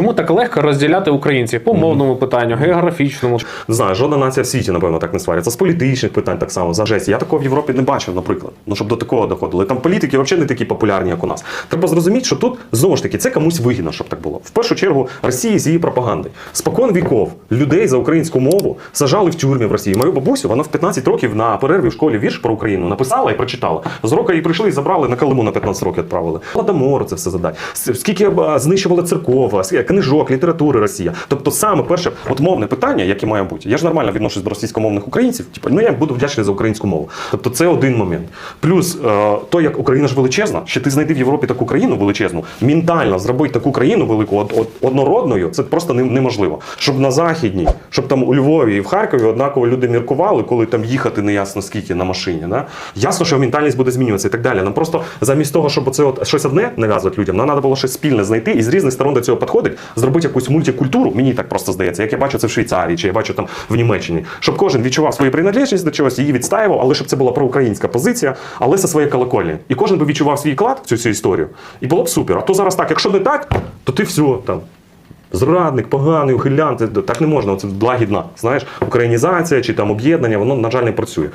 Чому так легко розділяти українців по мовному питанню, географічному? Не знаю, жодна нація в світі, напевно, так не свариться. З політичних питань так само, за жесть. Я такого в Європі не бачив, наприклад. Ну, щоб до такого доходили. Там політики взагалі не такі популярні, як у нас. Треба зрозуміти, що тут знову ж таки це комусь вигідно, щоб так було. В першу чергу Росії з її пропагандою. Спокон віков людей за українську мову сажали в тюрмі в Росії. Мою бабусю, вона в 15 років на перерві в школі вірш про Україну написала і прочитала. З року її прийшли і забрали на Калиму на 15 років відправили. Ладомору це все задать. Скільки знищували церков, с- книжок, літератури Росія. Тобто, саме перше, от мовне питання, яке має бути. Я ж нормально відношусь до російськомовних українців. Типу, ну я буду вдячний за українську мову. Тобто, це один момент. Плюс е, то, як Україна ж величезна, ще ти знайди в Європі таку країну величезну, ментально зробити таку країну велику од- од- однородною, це просто неможливо. Щоб на західній, щоб там у Львові і в Харкові однаково люди міркували, коли там їхати не ясно скільки на машині. Да? Ясно, що ментальність буде змінюватися і так далі. Нам просто замість того, щоб оце от щось одне нав'язувати людям, нам треба було щось спільне знайти і з різних сторон до цього підходить, зробити якусь мультикультуру. Мені так просто здається, як я бачу це в Швейцарії, чи я бачу там в Німеччині, щоб кожен відчував свою приналежність до чогось, її відстаював, але щоб це була проукраїнська позиція, але це своє колокольня. І кожен би відчував свій вклад в цю, цю історію. І було б супер. А то зараз так, якщо не так, то ти все там. Зрадник, поганий, ухилянт, так не можна. Це благідна. Знаєш, українізація чи там об'єднання, воно, на жаль, не працює.